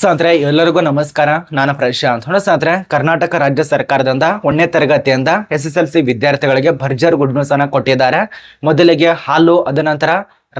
ಸ್ನೇಹಿತರೆ, ಎಲ್ಲರಿಗೂ ನಮಸ್ಕಾರ. ನಾನು ಪ್ರಶಾಂತ್ ಅಂತ. ಸ್ನೇಹಿತರೆ, ಕರ್ನಾಟಕ ರಾಜ್ಯ ಸರ್ಕಾರದಿಂದ ಒಂದನೇ ತರಗತಿಯಿಂದ ಎಸ್ ಎಸ್ ಎಲ್ ಸಿ ವಿದ್ಯಾರ್ಥಿಗಳಿಗೆ ಭರ್ಜರ್ ಗುಡ್ ನ್ಯೂಸ್ ಅನ್ನ ಕೊಟ್ಟಿದ್ದಾರೆ. ಮೊದಲಿಗೆ ಹಾಲು ಅದ ನಂತರ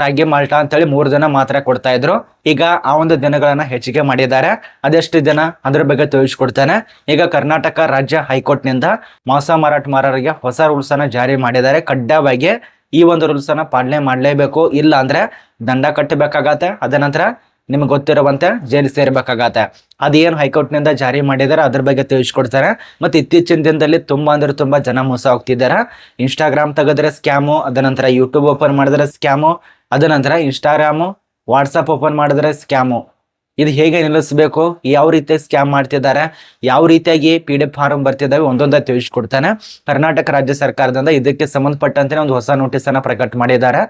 ರಾಗಿ, ಮಾಲ್ಟ ಅಂತೇಳಿ ಮೂರು ದಿನ ಮಾತ್ರ ಕೊಡ್ತಾ ಇದ್ರು. ಈಗ ಆ ಒಂದು ದಿನಗಳನ್ನ ಹೆಚ್ಚಿಗೆ ಮಾಡಿದ್ದಾರೆ. ಅದೆಷ್ಟು ದಿನ ಅದ್ರ ಬಗ್ಗೆ ತಿಳಿಸ್ಕೊಡ್ತಾನೆ. ಈಗ ಕರ್ನಾಟಕ ರಾಜ್ಯ ಹೈಕೋರ್ಟ್ನಿಂದ ಮಾಂಸ ಮಾರಾಟ ಮಾರರಿಗೆ ಹೊಸ ರೂಲ್ಸ್ ಅನ್ನ ಜಾರಿ ಮಾಡಿದ್ದಾರೆ. ಕಡ್ಡಾಯವಾಗಿ ಈ ಒಂದು ರೂಲ್ಸ್ ಅನ್ನ ಪಾಲನೆ ಮಾಡಲೇಬೇಕು. ಇಲ್ಲ ಅಂದ್ರೆ ದಂಡ ಕಟ್ಟಬೇಕಾಗತ್ತೆ ಅದ ನಂತರ ನಿಮ್ಗೆ ಗೊತ್ತಿರುವಂತೆ ಜೈಲು ಸೇರ್ಬೇಕಾಗತ್ತೆ. ಅದೇನು ಹೈಕೋರ್ಟ್ನಿಂದ ಜಾರಿ ಮಾಡಿದಾರೆ, ಅದ್ರ ಬಗ್ಗೆ ತಿಳಿಸ್ಕೊಡ್ತಾರೆ. ಮತ್ತೆ ಇತ್ತೀಚಿನ ದಿನದಲ್ಲಿ ತುಂಬ ಅಂದ್ರೆ ತುಂಬಾ ಜನ ಮೋಸ ಹೋಗ್ತಿದ್ದಾರೆ ಇನ್ಸ್ಟಾಗ್ರಾಮ್ ತೆಗೆದ್ರೆ ಸ್ಕ್ಯಾಮು, ಅದ ನಂತರ ಯೂಟ್ಯೂಬ್ ಓಪನ್ ಮಾಡಿದ್ರೆ ಸ್ಕ್ಯಾಮು, ಅದ ನಂತರ ಇನ್ಸ್ಟಾಗ್ರಾಮು ವಾಟ್ಸಪ್ ಓಪನ್ ಮಾಡಿದ್ರೆ ಸ್ಕ್ಯಾಮು. ಇದು ಹೇಗೆ ನಿಲ್ಲಿಸಬೇಕು? ಯಾವ ರೀತಿ ಸ್ಕ್ಯಾಮ್ ಮಾಡ್ತಿದ್ದಾರೆ? ಯಾವ ರೀತಿಯಾಗಿ ಪಿ ಡಿ ಎಫ್ ಫಾರ್ಮ್ ಬರ್ತಿದ್ದಾವೆ? ಒಂದೊಂದಾಗಿ ತಿಳಿಸ್ಕೊಡ್ತಾನೆ. ಕರ್ನಾಟಕ ರಾಜ್ಯ ಸರ್ಕಾರದಿಂದ ಇದಕ್ಕೆ ಸಂಬಂಧಪಟ್ಟಂತೆ ಒಂದು ಹೊಸ ನೋಟಿಸ್ ಅನ್ನ ಪ್ರಕಟ ಮಾಡಿದ್ದಾರೆ.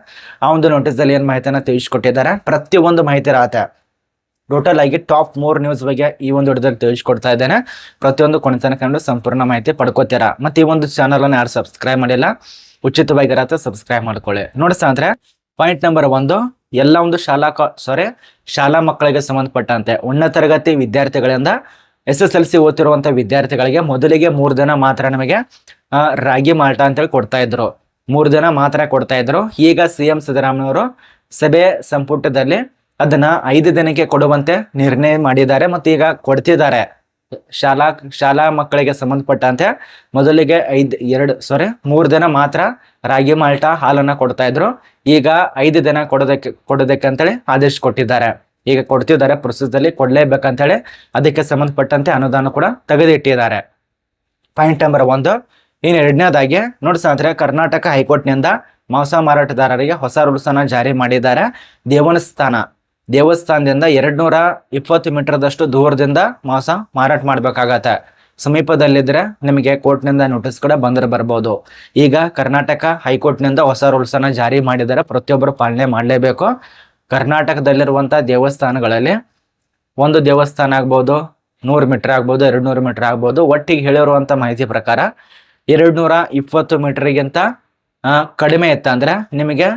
ಆ ಒಂದು ನೋಟಿಸ್ ಅಲ್ಲಿ ಏನ್ ಮಾಹಿತಿಯನ್ನ ತಿಳಿಸ್ಕೊಟ್ಟಿದ್ದಾರೆ? ಪ್ರತಿಯೊಂದು ಮಾಹಿತಿ ಇರತ್ತೆ. ಟೋಟಲ್ ಆಗಿ ಟಾಪ್ ಮೂರ್ ನ್ಯೂಸ್ ಬಗ್ಗೆ ಈ ಒಂದು ವಿಡಿಯೋದಲ್ಲಿ ತಿಳಿಸ್ಕೊಡ್ತಾ ಇದ್ದೇನೆ. ಪ್ರತಿಯೊಂದು ಕೊನೆತನ ಕಂಡು ಸಂಪೂರ್ಣ ಮಾಹಿತಿ ಪಡ್ಕೋತೀರಾ? ಮತ್ತೆ ಈ ಒಂದು ಚಾನಲ್ ಅನ್ನು ಯಾರು ಸಬ್ಸ್ಕ್ರೈಬ್ ಮಾಡಿಲ್ಲ? ಉಚಿತವಾಗಿರತ್ತೆ ಸಬ್ಸ್ಕ್ರೈಬ್ ಮಾಡ್ಕೊಳ್ಳಿ. ನೋಡಿಸ್ತಾ ಅಂದ್ರೆ ಪಾಯಿಂಟ್ ನಂಬರ್ ಒಂದು ಎಲ್ಲ ಒಂದು ಶಾಲಾ ಸಾರಿ ಶಾಲಾ ಮಕ್ಕಳಿಗೆ ಸಂಬಂಧಪಟ್ಟಂತೆ ಉನ್ನತ ತರಗತಿ ವಿದ್ಯಾರ್ಥಿಗಳಿಂದ ಎಸ್ ಎಸ್ ಎಲ್ ಸಿ ಓದ್ತಿರುವಂತ ವಿದ್ಯಾರ್ಥಿಗಳಿಗೆ ಮೊದಲಿಗೆ ಮೂರು ದಿನ ಮಾತ್ರ ನಮಗೆ ರಾಗಿ ಮಾಲ್ಟ ಅಂತೇಳಿ ಕೊಡ್ತಾ ಇದ್ರು. ಮೂರು ದಿನ ಮಾತ್ರ ಕೊಡ್ತಾ ಇದ್ರು. ಈಗ ಸಿ ಎಂ ಸಿದ್ದರಾಮಯ್ಯವರು ಸಭೆ ಸಂಪುಟದಲ್ಲಿ ಅದನ್ನ ಐದು ದಿನಕ್ಕೆ ಕೊಡುವಂತೆ ನಿರ್ಣಯ ಮಾಡಿದ್ದಾರೆ ಮತ್ತು ಈಗ ಕೊಡ್ತಿದ್ದಾರೆ. ಶಾಲಾ ಶಾಲಾ ಮಕ್ಕಳಿಗೆ ಸಂಬಂಧಪಟ್ಟಂತೆ ಮೊದಲಿಗೆ ಐದು, ಎರಡು ಸಾರಿ ಮೂರು ದಿನ ಮಾತ್ರ ರಾಗಿ ಮಾಲ್ಟ ಹಾಲನ್ನ ಕೊಡ್ತಾ ಇದ್ರು. ಈಗ ಐದು ದಿನ ಕೊಡೋದಕ್ಕೆ ಕೊಡೋದಕ್ಕೆ ಅಂತೇಳಿ ಆದೇಶ ಕೊಟ್ಟಿದ್ದಾರೆ. ಈಗ ಕೊಡ್ತಿದ್ದಾರೆ ಪ್ರಸ್ತುತದಲ್ಲಿ ಕೊಡ್ಲೇಬೇಕಂತೇಳಿ ಅದಕ್ಕೆ ಸಂಬಂಧಪಟ್ಟಂತೆ ಅನುದಾನ ಕೂಡ ತೆಗೆದಿಟ್ಟಿದ್ದಾರೆ. ಪಾಯಿಂಟ್ ನಂಬರ್ ಒಂದು, ಇನ್ನು ಎರಡನೇದಾಗಿ ನೋಡಿ ಸ್ನೇಹಿತರೆ, ಕರ್ನಾಟಕ ಹೈಕೋರ್ಟ್ನಿಂದ ಮಾಂಸ ಮಾರಾಟಗಾರರಿಗೆ ಹೊಸ ರೂಲ್ಸ್ ಜಾರಿ ಮಾಡಿದ್ದಾರೆ. ದೇವಸ್ಥಾನ, ದೇವಸ್ಥಾನದಿಂದ ಎರಡ್ನೂರ ಇಪ್ಪತ್ತು ಮೀಟರ್ದಷ್ಟು ದೂರದಿಂದ ಮಾಂಸ ಮಾರಾಟ ಮಾಡ್ಬೇಕಾಗತ್ತೆ. ಸಮೀಪದಲ್ಲಿದ್ರೆ ನಿಮಗೆ ಕೋರ್ಟ್ನಿಂದ ನೋಟಿಸ್ ಕೂಡ ಬಂದ್ರೆ ಬರ್ಬೋದು. ಈಗ ಕರ್ನಾಟಕ ಹೈಕೋರ್ಟ್ನಿಂದ ಹೊಸ ರೂಲ್ಸ್ ಅನ್ನ ಜಾರಿ ಮಾಡಿದರೆ ಪ್ರತಿಯೊಬ್ಬರು ಪಾಲನೆ ಮಾಡಲೇಬೇಕು. ಕರ್ನಾಟಕದಲ್ಲಿರುವಂಥ ದೇವಸ್ಥಾನಗಳಲ್ಲಿ ಒಂದು ದೇವಸ್ಥಾನ ಆಗ್ಬೋದು, ನೂರು ಮೀಟರ್ ಆಗ್ಬೋದು ಎರಡು ನೂರು ಮೀಟರ್ ಆಗ್ಬೋದು. ಒಟ್ಟಿಗೆ ಹೇಳಿರುವಂಥ ಮಾಹಿತಿ ಪ್ರಕಾರ ಎರಡು ನೂರ ಇಪ್ಪತ್ತು ಮೀಟರ್ಗಿಂತ ಕಡಿಮೆ ಇತ್ತ ಅಂದ್ರೆ ನಿಮಗೆ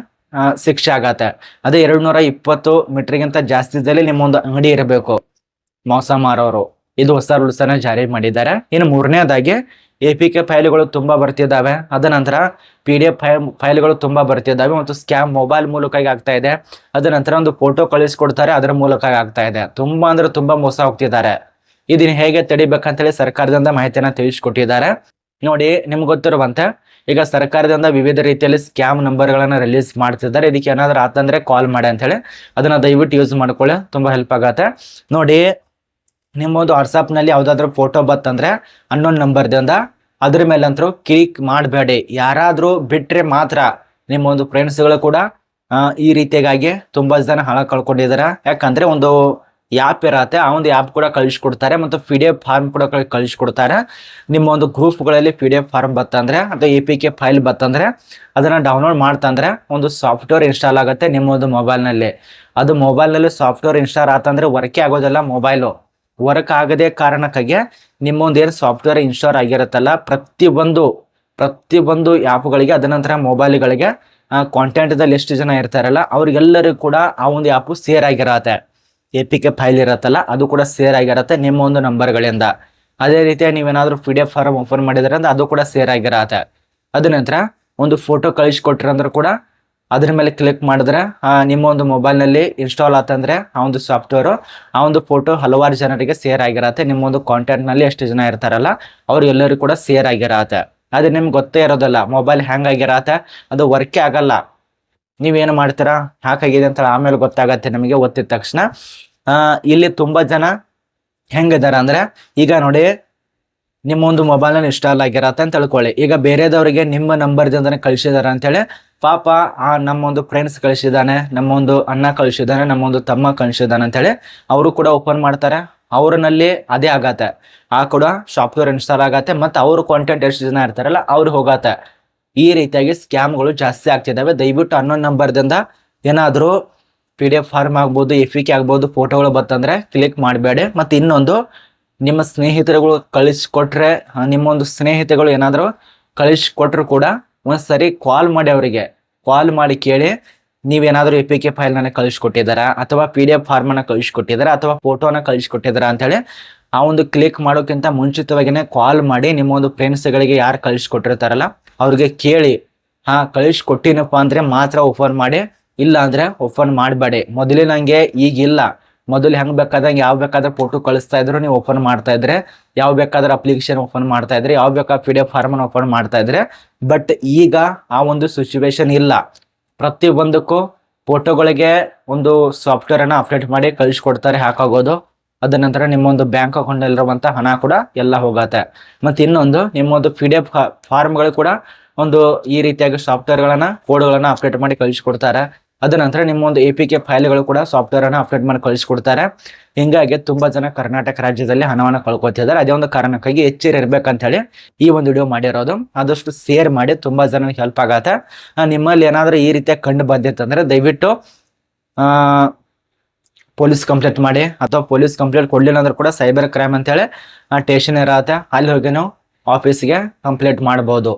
ಶಿಕ್ಷೆ ಆಗತ್ತೆ. ಅದೇ ಎರಡು ನೂರ ಇಪ್ಪತ್ತು ಮೀಟರ್ಗಿಂತ ಜಾಸ್ತಿ ಇದ್ದಲ್ಲಿ ನಿಮ್ಮೊಂದು ಅಂಗಡಿ ಇರಬೇಕು. ಮೋಸ ಮಾರೋರು. ಇದು ಹೊಸ ರೂಲ್ಸ್ ಅನ್ನ ಜಾರಿ ಮಾಡಿದ್ದಾರೆ. ಇನ್ನು ಮೂರನೇದಾಗಿ ಎ ಪಿ ಕೆ ಫೈಲ್ಗಳು ತುಂಬಾ ಬರ್ತಿದ್ದಾವೆ ಅದ ನಂತರ ಪಿ ಡಿ ಎಫ್ ಫೈಲ್ ಫೈಲ್ಗಳು ತುಂಬಾ ಬರ್ತಿದ್ದಾವೆ ಮತ್ತು ಸ್ಕ್ಯಾಮ್ ಮೊಬೈಲ್ ಮೂಲಕ ಆಗ್ತಾ ಇದೆ. ಅದ ನಂತರ ಒಂದು ಫೋಟೋ ಕಳಿಸ್ಕೊಡ್ತಾರೆ, ಅದರ ಮೂಲಕ ಆಗ್ತಾ ಇದೆ. ತುಂಬಾ ಅಂದ್ರೆ ತುಂಬಾ ಮೋಸ ಹೋಗ್ತಿದ್ದಾರೆ. ಇದನ್ನ ಹೇಗೆ ತಡಿಬೇಕಂತೇಳಿ ಸರ್ಕಾರದಿಂದ ಮಾಹಿತಿಯನ್ನ ತಿಳಿಸ್ಕೊಟ್ಟಿದ್ದಾರೆ. ನೋಡಿ, ನಿಮ್ಗೆ ಗೊತ್ತಿರುವಂತೆ ಈಗ ಸರ್ಕಾರದಿಂದ ವಿವಿಧ ರೀತಿಯಲ್ಲಿ ಸ್ಕ್ಯಾಮ್ ನಂಬರ್ಗಳನ್ನು ರಿಲೀಸ್ ಮಾಡ್ತಿದ್ದಾರೆ. ಇದಕ್ಕೆ ಏನಾದ್ರು ಆತಂದ್ರೆ ಕಾಲ್ ಮಾಡಿ ಅಂತ ಹೇಳಿ ಅದನ್ನ ದಯವಿಟ್ಟು ಯೂಸ್ ಮಾಡ್ಕೊಳ್ಳಿ. ತುಂಬಾ ಹೆಲ್ಪ್ ಆಗತ್ತೆ. ನೋಡಿ ನಿಮ್ಮ ಒಂದು ವಾಟ್ಸಪ್ನಲ್ಲಿ ಯಾವುದಾದ್ರೂ ಫೋಟೋ ಬತ್ತಂದ್ರೆ ಅನ್ನೊಂದು ನಂಬರ್ದಿಂದ ಅದ್ರ ಮೇಲಂತರೂ ಕ್ಲಿಕ್ ಮಾಡಬೇಡಿ. ಯಾರಾದರೂ ಬಿಟ್ರೆ ಮಾತ್ರ ನಿಮ್ಮ ಒಂದು ಫ್ರೆಂಡ್ಸ್ಗಳು ಕೂಡ ಈ ರೀತಿಯಾಗಿ ತುಂಬಾ ಜನ ಹಣ ಕಳ್ಕೊಂಡಿದ್ದಾರೆ ಯಾಕಂದ್ರೆ ಒಂದು ಆ್ಯಪ್ ಇರತ್ತೆ ಆ ಒಂದು ಆ್ಯಪ್ ಕೂಡ ಕಳಿಸ್ಕೊಡ್ತಾರೆ ಮತ್ತು ಪಿ ಡಿ ಎಫ್ ಫಾರ್ಮ್ ಕೂಡ ಕಳ್- ಕಳಿಸ್ಕೊಡ್ತಾರೆ. ನಿಮ್ಮ ಒಂದು ಗ್ರೂಪ್ಗಳಲ್ಲಿ ಪಿ ಡಿ ಎಫ್ ಫಾರ್ಮ್ ಬತ್ತಂದ್ರೆ ಅಥವಾ ಎ ಪಿ ಕೆ ಫೈಲ್ ಬತ್ತಂದ್ರೆ ಅದನ್ನ ಡೌನ್ಲೋಡ್ ಮಾಡ್ತಂದ್ರೆ ಒಂದು ಸಾಫ್ಟ್ವೇರ್ ಇನ್ಸ್ಟಾಲ್ ಆಗುತ್ತೆ ನಿಮ್ಮ ಒಂದು ಮೊಬೈಲ್ನಲ್ಲಿ ಅದು ಮೊಬೈಲ್ನಲ್ಲಿ ಸಾಫ್ಟ್ವೇರ್ ಇನ್ಸ್ಟಾಲ್ ಆತಂದ್ರೆ ವರ್ಕೇ ಆಗೋದಿಲ್ಲ ಮೊಬೈಲು ವರ್ಕ್ ಆಗದೆ ಕಾರಣಕ್ಕಾಗಿ ನಿಮ್ಮ ಒಂದು ಏನು ಸಾಫ್ಟ್ವೇರ್ ಇನ್ಸ್ಟಾಲ್ ಆಗಿರುತ್ತಲ್ಲ, ಪ್ರತಿಯೊಂದು ಪ್ರತಿಯೊಂದು ಆ್ಯಪ್ಗಳಿಗೆ ಅದ ನಂತರ ಮೊಬೈಲ್ಗಳಿಗೆ ಕಾಂಟ್ಯಾಕ್ಟ್ದಲ್ಲಿ ಎಷ್ಟು ಜನ ಇರ್ತಾರಲ್ಲ ಅವ್ರಿಗೆಲ್ಲರಿಗೂ ಕೂಡ ಆ ಒಂದು ಆ್ಯಪು ಸೇರ್ ಆಗಿರತ್ತೆ ಎ ಪಿ ಕೆ ಫೈಲ್ ಇರತ್ತಲ್ಲ, ಅದು ಕೂಡ ಸೇರ್ ಆಗಿರತ್ತೆ ನಿಮ್ಮ ಒಂದು ನಂಬರ್ಗಳಿಂದ. ಅದೇ ರೀತಿ ನೀವೇನಾದರೂ P D F form open ಮಾಡಿದ್ರೆ ಅಂದ್ರೆ ಅದು ಕೂಡ ಸೇರ್ ಆಗಿರತ್ತೆ ಅದ ನಂತರ ಒಂದು ಫೋಟೋ ಕಳಿಸ್ಕೊಟ್ರಿ ಅಂದ್ರೆ ಕೂಡ ಅದ್ರ ಮೇಲೆ ಕ್ಲಿಕ್ ಮಾಡಿದ್ರೆ ನಿಮ್ಮ ಒಂದು ಮೊಬೈಲ್ನಲ್ಲಿ ಇನ್ಸ್ಟಾಲ್ ಆತಂದ್ರೆ, ಆ ಒಂದು ಸಾಫ್ಟ್ವೇರು ಆ ಒಂದು ಫೋಟೋ ಹಲವಾರು ಜನರಿಗೆ ಸೇರ್ ಆಗಿರತ್ತೆ. ನಿಮ್ಮ ಒಂದು ಕಾಂಟ್ಯಾಕ್ಟ್ನಲ್ಲಿ ಎಷ್ಟು ಜನ ಇರ್ತಾರಲ್ಲ, ಅವ್ರು ಎಲ್ಲರೂ ಕೂಡ ಸೇರ್ ಆಗಿರತ್ತೆ. ಅದು ನಿಮ್ಗೆ ಗೊತ್ತೇ ಇರೋದಲ್ಲ ಮೊಬೈಲ್ ಹ್ಯಾಂಗ್ ಆಗಿರತ್ತೆ. ಅದು ವರ್ಕೇ ಆಗಲ್ಲ. ನೀವೇನು ಮಾಡ್ತೀರಾ? ಹಾಕಾಗಿದೆ ಅಂತ ಆಮೇಲೆ ಗೊತ್ತಾಗತ್ತೆ ನಿಮಗೆ ಒತ್ತಿದ ತಕ್ಷಣ. ಇಲ್ಲಿ ತುಂಬಾ ಜನ ಹೆಂಗಿದ್ದಾರೆ ಅಂದ್ರೆ, ಈಗ ನೋಡಿ ನಿಮ್ಮ ಒಂದು ಮೊಬೈಲ್ನಲ್ಲಿ ಇನ್ಸ್ಟಾಲ್ ಆಗಿರತ್ತೆ ಅಂತ ತಿಳ್ಕೊಳ್ಳಿ. ಈಗ ಬೇರೆದವರಿಗೆ ನಿಮ್ಮ ನಂಬರ್ದಿಂದನೇ ಕಳಿಸಿದಾರೆ ಅಂತೇಳಿ, ಪಾಪ ಆ ನಮ್ಮೊಂದು ಫ್ರೆಂಡ್ಸ್ ಕಳಿಸಿದಾನೆ, ನಮ್ಮೊಂದು ಅಣ್ಣ ಕಳಿಸಿದಾನೆ, ನಮ್ಮೊಂದು ತಮ್ಮ ಕಳಿಸಿದಾನೆ ಅಂತೇಳಿ ಅವರು ಕೂಡ ಓಪನ್ ಮಾಡ್ತಾರೆ. ಅವ್ರನಲ್ಲಿ ಅದೇ ಆಗತ್ತೆ. ಆ ಕೂಡ ಸಾಫ್ಟ್ವೇರ್ ಇನ್ಸ್ಟಾಲ್ ಆಗತ್ತೆ ಮತ್ತು ಅವರು ಕಾಂಟೆಂಟ್ ಎಷ್ಟು ಜನ ಇರ್ತಾರಲ್ಲ ಅವ್ರು ಹೋಗತ್ತೆ. ಈ ರೀತಿಯಾಗಿ ಸ್ಕ್ಯಾಮ್ಗಳು ಜಾಸ್ತಿ ಆಗ್ತಿದ್ದಾವೆ ದಯವಿಟ್ಟು ಅನ್ನೊಂದು ನಂಬರ್ದಿಂದ ಏನಾದರೂ ಪಿ ಡಿ ಎಫ್ ಫಾರ್ಮ್ ಆಗ್ಬೋದು ಎಫ್ ಕೆ ಆಗ್ಬೋದು ಫೋಟೋಗಳು ಬತ್ತಂದ್ರೆ ಕ್ಲಿಕ್ ಮಾಡಬೇಡಿ. ಮತ್ತು ಇನ್ನೊಂದು ನಿಮ್ಮ ಸ್ನೇಹಿತರುಗಳು ಕಳಿಸ್ಕೊಟ್ರೆ ನಿಮ್ಮ ಒಂದು ಸ್ನೇಹಿತಗಳು ಏನಾದರೂ ಕಳಿಸ್ಕೊಟ್ರು ಕೂಡ ಒಂದ್ಸರಿ ಕಾಲ್ ಮಾಡಿ ಅವರಿಗೆ. ಕಾಲ್ ಮಾಡಿ ಕೇಳಿ, ನೀವೇನಾದರೂ ಎ ಪಿ ಕೆ ಫೈಲ್ನ ಕಳಿಸ್ಕೊಟ್ಟಿದ್ದಾರಾ, ಅಥವಾ ಪಿ ಡಿ ಎಫ್ ಫಾರ್ಮನ್ನ ಕಳಿಸ್ಕೊಟ್ಟಿದ್ದಾರಾ, ಅಥವಾ ಫೋಟೋನ ಕಳಿಸ್ಕೊಟ್ಟಿದ್ದಾರಾ ಅಂತೇಳಿ ಆ ಒಂದು ಕ್ಲಿಕ್ ಮಾಡೋಕ್ಕಿಂತ ಮುಂಚಿತವಾಗಿಯೇ ಕಾಲ್ ಮಾಡಿ ನಿಮ್ಮ ಒಂದು ಫ್ರೆಂಡ್ಸ್ಗಳಿಗೆ ಯಾರು ಕಳಿಸ್ಕೊಟ್ಟಿರ್ತಾರಲ್ಲ, ಅವ್ರಿಗೆ ಕೇಳಿ, ಹಾಂ, ಕಳಿಸ್ಕೊಟ್ಟಿನಪ್ಪ ಅಂದರೆ ಮಾತ್ರ ಓಪನ್ ಮಾಡಿ ಇಲ್ಲ ಅಂದರೆ ಓಪನ್ ಮಾಡಬೇಡಿ. ಮೊದಲಿನಂಗೆ ಈಗಿಲ್ಲ. ಮೊದಲು ಹೆಂಗ್ ಬೇಕಾದಂಗೆ ಯಾವ ಬೇಕಾದ್ರೆ ಫೋಟೋ ಕಳಿಸ್ತಾ ಇದ್ರು ನೀವು ಓಪನ್ ಮಾಡ್ತಾ ಇದ್ರೆ, ಯಾವ ಬೇಕಾದ್ರೆ ಅಪ್ಲಿಕೇಶನ್ ಓಪನ್ ಮಾಡ್ತಾ ಇದ್ರೆ, ಯಾವ ಬೇಕಾದ P D F form open ಮಾಡ್ತಾ ಇದ್ರೆ ಬಟ್ ಈಗ ಆ ಒಂದು ಸಿಚುವೇಶನ್ ಇಲ್ಲ. ಪ್ರತಿ ಒಂದಕ್ಕೂ ಫೋಟೋಗಳಿಗೆ ಒಂದು ಸಾಫ್ಟ್ವೇರ್ ಅನ್ನ ಅಪ್ಡೇಟ್ ಮಾಡಿ ಕಳಿಸ್ಕೊಡ್ತಾರೆ ಹಾಕಾಗೋದು ಅದ ನಂತರ ನಿಮ್ಮೊಂದು ಬ್ಯಾಂಕ್ ಅಕೌಂಟ್ ಅಲ್ಲಿರುವಂತಹ ಹಣ ಕೂಡ ಎಲ್ಲ ಹೋಗತ್ತೆ. ಮತ್ತೆ ಇನ್ನೊಂದು, ನಿಮ್ಮೊಂದು ಪಿ ಡಿ ಎಫ್ ಫಾರ್ಮ್ಗಳು ಕೂಡ ಒಂದು ಈ ರೀತಿಯಾಗಿ ಸಾಫ್ಟ್ವೇರ್ಗಳನ್ನ ಕೋಡ್ಗಳನ್ನ ಅಪ್ಡೇಟ್ ಮಾಡಿ ಕಳಿಸ್ಕೊಡ್ತಾರೆ. ಅದ ನಂತರ ನಿಮ್ಮ ಒಂದು ಎ ಪಿ ಕೆ ಫೈಲ್ಗಳು ಕೂಡ ಸಾಫ್ಟ್ವೇರ್ ಅನ್ನು ಅಪ್ಡೇಟ್ ಮಾಡಿ ಕಳಿಸ್ಕೊಡ್ತಾರೆ. ಹಿಂಗಾಗಿ ತುಂಬಾ ಜನ ಕರ್ನಾಟಕ ರಾಜ್ಯದಲ್ಲಿ ಹಣವನ್ನು ಕಳ್ಕೊತಿದ್ದಾರೆ. ಅದೇ ಒಂದು ಕಾರಣಕ್ಕಾಗಿ ಎಚ್ಚರ ಇರ್ಬೇಕಂತ ಹೇಳಿ ಈ ಒಂದು ವಿಡಿಯೋ ಮಾಡಿರೋದು. ಆದಷ್ಟು ಶೇರ್ ಮಾಡಿ ತುಂಬಾ ಜನಕ್ಕೆ ಹೆಲ್ಪ್ ಆಗತ್ತೆ. ನಿಮ್ಮಲ್ಲಿ ಏನಾದ್ರೂ ಈ ರೀತಿಯ ಕಂಡು ಬಂದಿತ್ತಂದ್ರೆ ದಯವಿಟ್ಟು ಪೊಲೀಸ್ ಕಂಪ್ಲೇಂಟ್ ಮಾಡಿ ಅಥವಾ ಪೊಲೀಸ್ ಕಂಪ್ಲೇಂಟ್ ಕೊಡ್ಲಿಲ್ಲ ಅಂದ್ರೆ ಕೂಡ ಸೈಬರ್ ಕ್ರೈಮ್ ಅಂತೇಳಿ ಸ್ಟೇಷನ್ ಇರತ್ತೆ ಅಲ್ಲಿ ಹೋಗಿ ನಾವು ಆಫೀಸ್ಗೆ ಕಂಪ್ಲೇಂಟ್ ಮಾಡ್ಬೋದು.